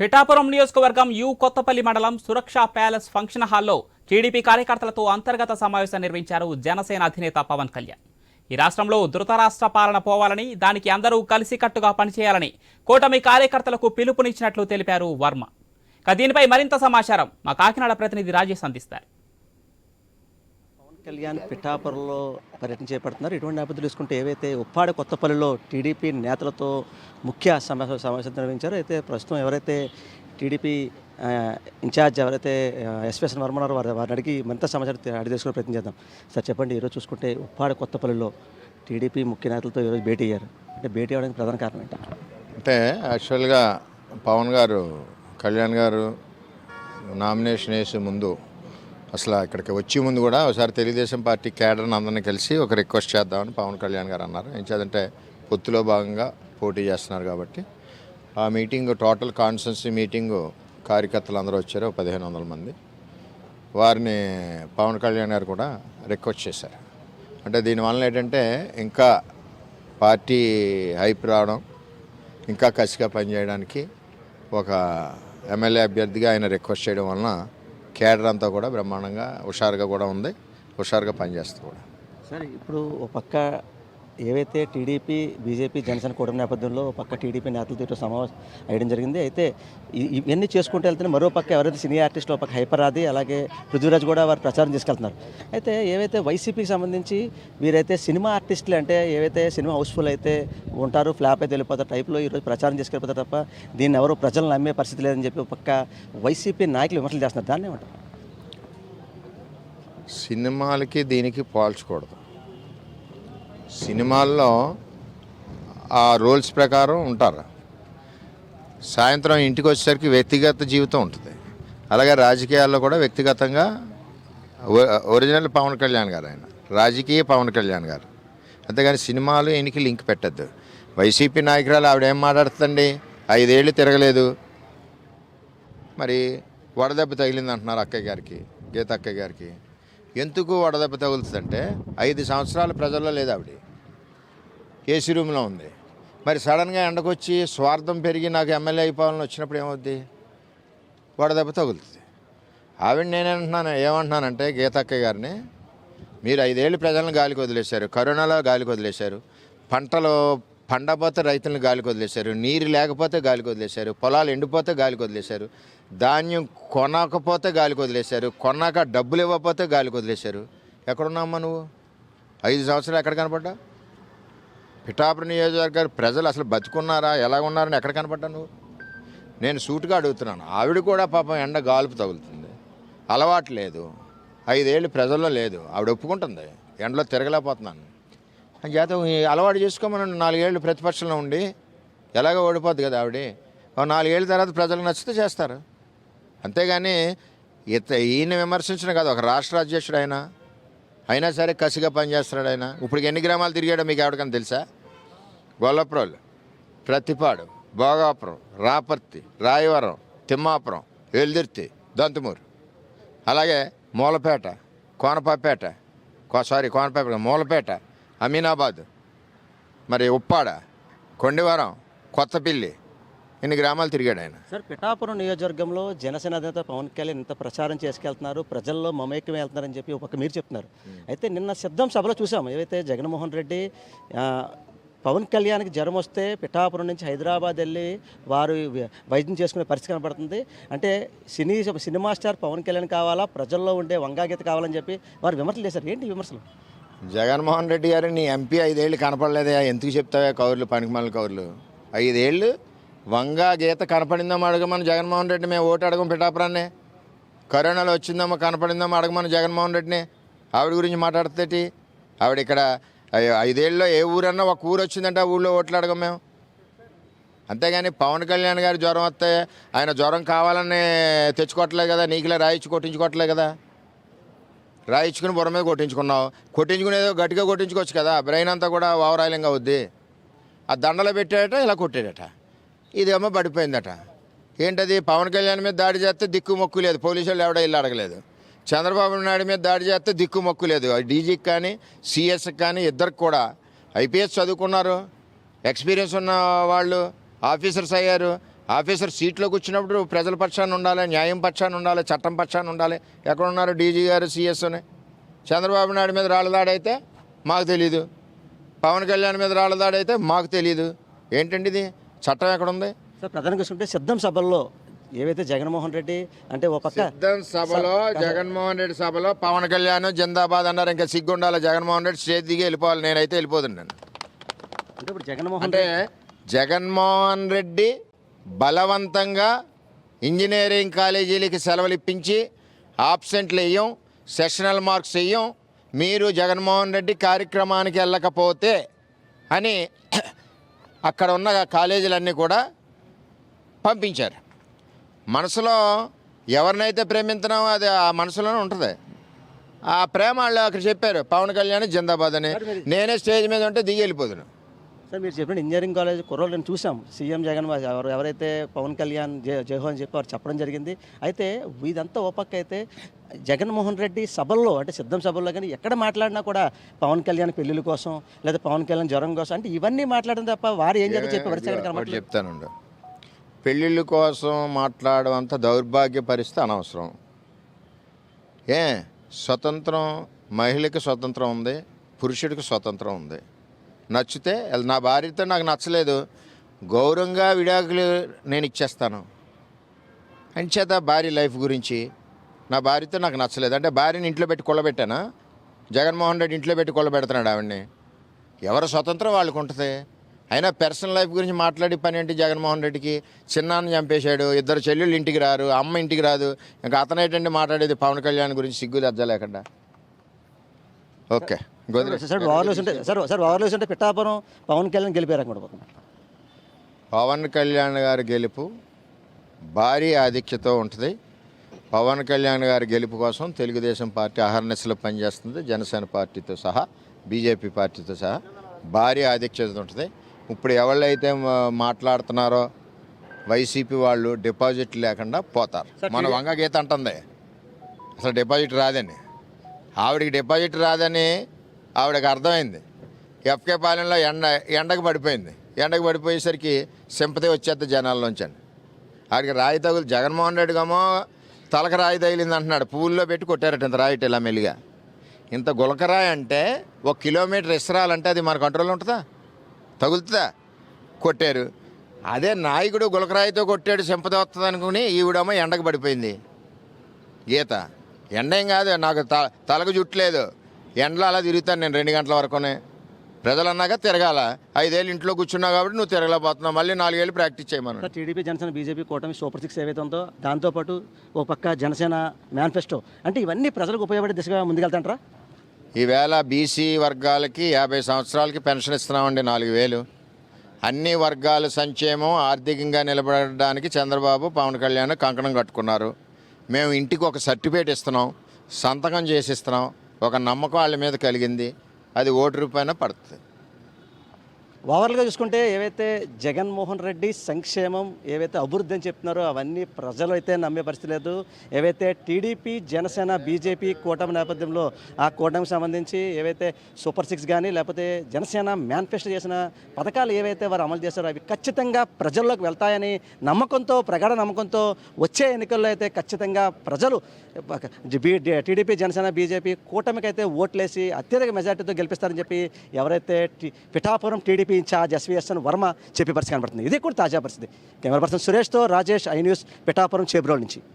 పిఠాపురం నియోజకవర్గం యు కొత్తపల్లి మండలం Suraksha palace function హాల్లో టీడీపీ కార్యకర్తలతో అంతర్గత సమావేశం నిర్వహించారు జనసేన అధినేత పవన్ కళ్యాణ్. ఈ రాష్ట్రంలో ధృతరాష్ట్ర పాలన పోవాలని దానికి అందరూ కలిసికట్టుగా పనిచేయాలని కూటమి కార్యకర్తలకు పిలుపునిచ్చినట్లు తెలిపారు వర్మ. ఇక దీనిపై మరింత సమాచారం మా కాకినాడ ప్రతినిధి రాజేష్ అందిస్తారు. కళ్యాణ్ పిఠాపురంలో పర్యటన చేపడుతున్నారు. ఇటువంటి నేపథ్యంలో తీసుకుంటే ఏవైతే ఉప్పాడ కొత్తపల్లిలో టీడీపీ నేతలతో ముఖ్య సమావేశం సమావేశం నిర్వహించారో అయితే ప్రస్తుతం ఎవరైతే టీడీపీ ఇన్ఛార్జ్ ఎవరైతే ఎస్పీఎస్ వర్మ ఉన్నారో వారి వారిని అడిగి మరింత సమాచారం అడిగి తెలుసుకునే ప్రయత్నం చేద్దాం. సార్ చెప్పండి ఈరోజు చూసుకుంటే ఉప్పాడ కొత్తపల్లిలో టీడీపీ ముఖ్య నేతలతో ఈరోజు భేటీ అయ్యారు. అంటే భేటీ అవ్వడానికి ప్రధాన కారణం ఏంటి? అంటే యాక్చువల్గా పవన్ గారు కళ్యాణ్ గారు నామినేషన్ వేసే ముందు అసలు ఇక్కడికి వచ్చే ముందు కూడా ఒకసారి తెలుగుదేశం పార్టీ కేడర్ని అందరినీ కలిసి ఒక రిక్వెస్ట్ చేద్దామని పవన్ కళ్యాణ్ గారు అన్నారు. ఏం చేద్దంటే పొత్తులో భాగంగా పోటీ చేస్తున్నారు కాబట్టి. ఆ మీటింగ్ టోటల్ కాన్స్టెన్సీ మీటింగు కార్యకర్తలు అందరూ వచ్చారు పదిహేను వందల మంది. వారిని పవన్ కళ్యాణ్ గారు కూడా రిక్వెస్ట్ చేశారు. అంటే దీనివల్ల ఏంటంటే ఇంకా పార్టీ హైప్ రావడం ఇంకా కసిగా పనిచేయడానికి ఒక ఎమ్మెల్యే అభ్యర్థిగా ఆయన రిక్వెస్ట్ చేయడం వలన కేడర్ అంతా కూడా బ్రహ్మాండంగా హుషారుగా కూడా ఉంది. హుషారుగా పనిచేస్తుంది కూడా. సార్ ఇప్పుడు ఒక పక్క ఏవైతే టీడీపీ బీజేపీ జనసేన కూటమి నేపథ్యంలో పక్క టీడీపీ నేతలతో సమావేశం అయ్యడం జరిగింది. అయితే ఇవన్నీ చేసుకుంటూ వెళ్తే మరో పక్క ఎవరైతే సినీ ఆర్టిస్టులు ఒక పక్క హైపర్ ఆది అలాగే పృథ్వీరాజ్ కూడా వారు ప్రచారం తీసుకెళ్తున్నారు అయితే ఏవైతే వైసీపీకి సంబంధించి వీరైతే సినిమా ఆర్టిస్టులు అంటే ఏవైతే సినిమా హౌస్ఫుల్ అయితే ఉంటారు ఫ్లాప్ అయితే వెళ్ళిపోతారు టైప్లో ఈరోజు ప్రచారం తీసుకెళ్ళిపోతారు తప్ప దీన్ని ఎవరు ప్రజలు నమ్మే పరిస్థితి లేదని చెప్పి ఒక పక్క వైసీపీ నాయకులు విమర్శలు చేస్తున్నారు. దాన్ని ఏమంటారు? సినిమాలకి దీనికి పోల్చకూడదు. సినిమాల్లో ఆ రూల్స్ ప్రకారం ఉంటారు. సాయంత్రం ఇంటికి వచ్చేసరికి వ్యక్తిగత జీవితం ఉంటుంది. అలాగే రాజకీయాల్లో కూడా వ్యక్తిగతంగా ఒరిజినల్ పవన్ కళ్యాణ్ గారు ఆయన రాజకీయ పవన్ కళ్యాణ్ గారు. అంతేగాని సినిమాలు ఈయనకి లింక్ పెట్టద్దు. వైసీపీ నాయకురాలు ఆవిడ ఏం మాట్లాడుతుందండి? ఐదేళ్ళు తిరగలేదు. మరి వడదెబ్బ తగిలింది అంటున్నారు అక్కయ్య గారికి గీత అక్కయ్య గారికి. ఎందుకు వడదెబ్బ తగులుతుందంటే ఐదు సంవత్సరాలు ప్రజల్లో లేదు ఆవిడ ఏసీ రూమ్లో ఉంది. మరి సడన్గా ఎండకొచ్చి స్వార్థం పెరిగి నాకు ఎమ్మెల్యే అయిపోవాలని వచ్చినప్పుడు ఏమవుద్ది? వడదెబ్బ తగులుతుంది. ఆవిడ నేనేమంటున్నాను ఏమంటున్నానంటే గీతక్క గారిని మీరు ఐదేళ్ళు ప్రజలను గాలికి వదిలేశారు కరోనాలో గాలికి వదిలేశారు పంటలు పండపోతే రైతులను గాలికి వదిలేశారు నీరు లేకపోతే గాలికి వదిలేశారు పొలాలు ఎండిపోతే గాలికి వదిలేశారు ధాన్యం కొనకపోతే గాలికి వదిలేశారు కొన్నాక డబ్బులు ఇవ్వకపోతే గాలికి వదిలేశారు ఎక్కడున్నామ్మా నువ్వు? ఐదు సంవత్సరాలు ఎక్కడ కనపడ్డా పిఠాపురం నియోజకవర్గారు ప్రజలు అసలు బతుకున్నారా? ఎలా ఉన్నారని ఎక్కడ కనపడ్డా నువ్వు? నేను సూటుగా అడుగుతున్నాను. ఆవిడ కూడా పాపం ఎండ గాలుపు తగులుతుంది. అలవాటు లేదు. ఐదేళ్ళు ప్రజల్లో లేదు. ఆవిడ ఒప్పుకుంటుంది. ఎండలో తిరగలేకపోతున్నాను. అని చేత ఈ అలవాటు చేసుకోమని నాలుగేళ్ళు ప్రతిపక్షంలో ఉండి ఎలాగో ఓడిపోద్ది కదా ఆవిడ. నాలుగేళ్ళ తర్వాత ప్రజలకు నచ్చితే చేస్తారు. అంతేగాని ఇత ఈయన విమర్శించిన కాదు ఒక రాష్ట్ర అధ్యక్షుడు అయినా అయినా సరే కసిగా పనిచేస్తున్నాడు ఆయన. ఇప్పుడు ఎన్ని గ్రామాలు తిరిగాడో మీకు ఎవరికైనా తెలుసా? గొల్లప్రోలు ప్రతిపాడు భోగాపురం రాపర్తి రాయవరం తిమ్మాపురం వెల్దుర్తి దంతుమూరు. అలాగే మూలపేట కోనపాపేట సారీ కోనపాపేట మూలపేట అమీనాబాద్ మరి ఉప్పాడ కొండివరం కొత్తపిల్లి ఇన్ని గ్రామాలు తిరిగాడు ఆయన. సార్ పిఠాపురం నియోజకవర్గంలో జనసేన అధినేత పవన్ కళ్యాణ్ ఇంత ప్రచారం చేసుకెళ్తున్నారు ప్రజల్లో మమేకం వెళ్తున్నారని చెప్పి ఒక మీరు చెప్తున్నారు. అయితే నిన్న సిద్ధం సభలో చూసాం ఏవైతే జగన్మోహన్ రెడ్డి పవన్ కళ్యాణ్కి జ్వరం వస్తే పిఠాపురం నుంచి హైదరాబాద్ వెళ్ళి వారు వైద్యం చేసుకునే పరిస్థితి కనపడుతుంది అంటే cine cinema star Pawan Kalyan కావాలా? ప్రజల్లో ఉండే వంగాగీత కావాలని చెప్పి వారు విమర్శలు చేశారు. ఏంటి విమర్శలు? జగన్మోహన్ రెడ్డి గారు నీ ఎంపీ ఐదేళ్ళు కనపడలేదయా ఎందుకు చెప్తావే కౌర్లు పనికిమాల కౌర్లు? ఐదేళ్ళు వంగా గీత కనపడిందమ్మా అడగమని జగన్మోహన్ రెడ్డి మేము ఓటు అడగం పిఠాపురాన్ని. కరోనాలో వచ్చిందమ్మా కనపడిందమ్మా అడగమని జగన్మోహన్ రెడ్డిని. ఆవిడ గురించి మాట్లాడితేటి ఆవిడ ఇక్కడ ఐదేళ్ళలో ఏ ఊరన్నా ఒక ఊరు వచ్చిందంటే ఆ ఊళ్ళో ఓట్లు అడగం మేము. అంతేగాని పవన్ కళ్యాణ్ గారి జ్వరం వస్తే ఆయన జ్వరం కావాలని తెచ్చుకోవట్లేదు కదా నీకులే రాయించి కొట్టించుకోవట్లేదు కదా. రాయించుకుని బుర్ర మీద కొట్టించుకున్నావు. కొట్టించుకునేదో గట్టిగా కొట్టించుకోవచ్చు కదా బ్రెయిన్ అంతా కూడా ఓవరాయిలింగ్ అవుద్ది. ఆ దండలో పెట్టాడట ఇలా కొట్టాడట. ఇదేమో పడిపోయిందట. ఏంటది? పవన్ కళ్యాణ్ మీద దాడి చేస్తే దిక్కు మొక్కు లేదు పోలీసు వాళ్ళు ఎవడో ఇల్లు అడగలేదు. చంద్రబాబు నాయుడు మీద దాడి చేస్తే దిక్కు మొక్కు లేదు. డీజీకి కానీ సిఎస్కి కానీ ఇద్దరికి కూడా ఐపీఎస్ చదువుకున్నారు. ఎక్స్పీరియన్స్ ఉన్న వాళ్ళు ఆఫీసర్స్ అయ్యారు. ఆఫీసర్ సీట్లో కూర్చున్నప్పుడు ప్రజల పక్షాన్ని ఉండాలి న్యాయం పక్షాన్ని ఉండాలి చట్టం పక్షాన్ని ఉండాలి. ఎక్కడ ఉన్నారు డీజీ గారు సిఎస్ అని? చంద్రబాబు నాయుడు మీద రాళ్ళదాడైతే మాకు తెలీదు. పవన్ కళ్యాణ్ మీద రాళ్ళదాడైతే మాకు తెలీదు. ఏంటండి ఇది? చట్టం ఎక్కడుంది సార్ ప్రధానంగా చూసుకుంటే సిద్ధం సభల్లో ఏవైతే జగన్మోహన్ రెడ్డి అంటే ఒక పక్క సభలో జగన్మోహన్ రెడ్డి సభలో పవన్ కళ్యాణ్ జిందాబాద్ అన్నారు. ఇంకా సిగ్గుండాలి జగన్మోహన్ రెడ్డి స్టేజ్ దిగి వెళ్ళిపోవాలి. నేనైతే వెళ్ళిపోతున్నాను అంటే ఇప్పుడు జగన్మోహన్ అంటే జగన్మోహన్ రెడ్డి బలవంతంగా ఇంజనీరింగ్ కాలేజీలకి సెలవులు ఇప్పించి ఆబ్సెంట్లు వేయం సెషనల్ మార్క్స్ వేయం. మీరు జగన్మోహన్ రెడ్డి కార్యక్రమానికి వెళ్ళకపోతే అని అక్కడ ఉన్న కాలేజీలన్నీ కూడా పంపించారు. మనసులో ఎవరినైతే ప్రేమించినామో అది ఆ మనసులోనే ఉంటుంది. ఆ ప్రేమ వాళ్ళు అక్కడ చెప్పారు పవన్ కళ్యాణ్ జిందాబాద్ అని. నేనే స్టేజ్ మీద ఉంటే దిగి వెళ్ళిపోతున్నాను సార్ మీరు చెప్పిన ఇంజనీరింగ్ కాలేజ్ కుర్రోళ్ళని చూసాం సీఎం జగన్ ఎవరు ఎవరైతే పవన్ కళ్యాణ్ జయ జయహో అని చెప్పి వారు చెప్పడం జరిగింది. అయితే ఇదంతా ఓ పక్క అయితే జగన్మోహన్ రెడ్డి సభల్లో అంటే సిద్ధం సభల్లో కానీ ఎక్కడ మాట్లాడినా కూడా పవన్ కళ్యాణ్ పెళ్ళిళ్ళ కోసం లేదా పవన్ కళ్యాణ్ జ్వరం కోసం అంటే ఇవన్నీ మాట్లాడడం తప్ప వారు ఏం జరిగిందో చెప్పి. చెప్తానండి. పెళ్ళిళ్ళ కోసం మాట్లాడడం అంత దౌర్భాగ్య పరిస్థితి అనవసరం. ఏ? స్వతంత్రం మహిళకి స్వతంత్రం ఉంది పురుషుడికి స్వతంత్రం ఉంది. నచ్చితే నా భార్యతో నాకు నచ్చలేదు గౌరవంగా విడాకులు నేను ఇచ్చేస్తాను. అంచేత భార్య లైఫ్ గురించి నా భార్యతో నాకు నచ్చలేదు. అంటే భార్యని ఇంట్లో పెట్టి కొల్లబెట్టానా? జగన్మోహన్ రెడ్డి ఇంట్లో పెట్టి కొల్లబెడుతున్నాడు ఆవిడ్ని. ఎవరు స్వతంత్రం వాళ్ళకు ఉంటుంది? అయినా పర్సనల్ లైఫ్ గురించి మాట్లాడి పని ఏంటి జగన్మోహన్ రెడ్డికి? చిన్నాన్ని చంపేశాడు ఇద్దరు చెల్లెళ్ళు ఇంటికి రారు అమ్మ ఇంటికి రాదు. ఇంకా అతనేటండి మాట్లాడేది పవన్ కళ్యాణ్ గురించి సిగ్గు లజ్జ లేకుండా ఓకే సార్ ఓవర్లోస్ ఉంటే సార్ సార్ ఓవర్లోస్ ఉంటే పిఠాపురం పవన్ కళ్యాణ్ గెలిపారు అనుకుంటున్నాను పవన్ కళ్యాణ్ గారి గెలుపు భారీ ఆధిక్యతో ఉంటుంది. పవన్ కళ్యాణ్ గారి గెలుపు కోసం తెలుగుదేశం పార్టీ అహర్నెస్లో పనిచేస్తుంది. జనసేన పార్టీతో సహా బీజేపీ పార్టీతో సహా భారీ ఆధిక్యత ఉంటుంది. ఇప్పుడు ఎవళ్ళైతే మాట్లాడుతున్నారో వైసీపీ వాళ్ళు డిపాజిట్ లేకుండా పోతారు. మన వంగ గీత అంటుంది. అసలు డిపాజిట్ రాదని. ఆవిడకి డిపాజిట్ రాదని ఆవిడకి అర్థమైంది. ఎఫ్కే పాలెంలో ఎండ ఎండకు పడిపోయింది. ఎండకు పడిపోయేసరికి సింపతి వచ్చేద్ది జనాల్లోంచి ఆడికి రాయి తగులు జగన్మోహన్ రెడ్డి గమో తలక రాయి తగిలింది అంటున్నాడు. పువ్వుల్లో పెట్టి కొట్టారట ఇంత రాయి ఇటు ఇలా మెల్లిగా. ఇంత గులకరాయి అంటే ఒక కిలోమీటర్ ఇసరాలంటే అది మన కంట్రోల్లో ఉంటుందా? తగులుతుందా? కొట్టారు. అదే నాయకుడు గులకరాయితో కొట్టాడు సింపతి వస్తుంది అనుకుని ఈవిడమ్మ ఎండకు పడిపోయింది. గీత ఎండ ఏం కాదు నాకు త తలకు జుట్లేదు ఎండలో అలా తిరుగుతాను నేను రెండు గంటల వరకునే. ప్రజలు అన్నాక తిరగాల. ఐదేళ్ళు ఇంట్లో కూర్చున్నావు కాబట్టి నువ్వు తిరగలేకపోతున్నావు. మళ్ళీ నాలుగేళ్ళు ప్రాక్టీస్ చేయమను. టీడీపీ జనసేన బీజేపీ కూటమి సూపర్ సిక్స్ ఏవైతే ఉందో దాంతోపాటు ఓ పక్క జనసేన మేనిఫెస్టో. అంటే ఇవన్నీ ప్రజలకు ఉపయోగపడే దిశగా ముందుకెళ్తాంటారా ఈవేళ బీసీ వర్గాలకి యాభై సంవత్సరాలకి పెన్షన్ ఇస్తున్నామండి నాలుగు వేలు. అన్ని వర్గాల సంక్షేమం ఆర్థికంగా నిలబడడానికి చంద్రబాబు పవన్ కళ్యాణ్ కంకణం కట్టుకున్నారు. మేము ఇంటికి ఒక సర్టిఫికేట్ ఇస్తున్నాం సంతకం చేసి ఇస్తున్నాం. ఒక నమ్మకం వాళ్ళ మీద కలిగింది. అది ఓటు రూపాయన పడుతుంది. ఓవర్గా చూసుకుంటే ఏవైతే జగన్మోహన్ రెడ్డి సంక్షేమం ఏవైతే అభివృద్ధి అని చెప్తున్నారో అవన్నీ ప్రజలు అయితే నమ్మే పరిస్థితి లేదు. ఏవైతే టీడీపీ జనసేన బీజేపీ కూటమి నేపథ్యంలో ఆ కూటమికి సంబంధించి ఏవైతే సూపర్ సిక్స్ కానీ లేకపోతే జనసేన మేనిఫెస్టో చేసిన పథకాలు ఏవైతే వారు అమలు చేశారో అవి ఖచ్చితంగా ప్రజల్లోకి వెళ్తాయని నమ్మకంతో ప్రగాఢ నమ్మకంతో వచ్చే ఎన్నికల్లో అయితే ఖచ్చితంగా ప్రజలు టీడీపీ జనసేన బీజేపీ కూటమికి అయితే ఓట్లేసి అత్యధిక మెజార్టీతో గెలిపిస్తారని చెప్పి ఎవరైతే Pithapuram TDP TDP in charge SVSN Varma చెప్పే పరిస్థితి కనబడుతుంది. ఇది కూడా తాజా పరిస్థితి. కెమెరా పర్సన్ సురేష్తో రాజేష్ ఐ న్యూస్ పిఠాపురం చేబ్రోల్ నుంచి.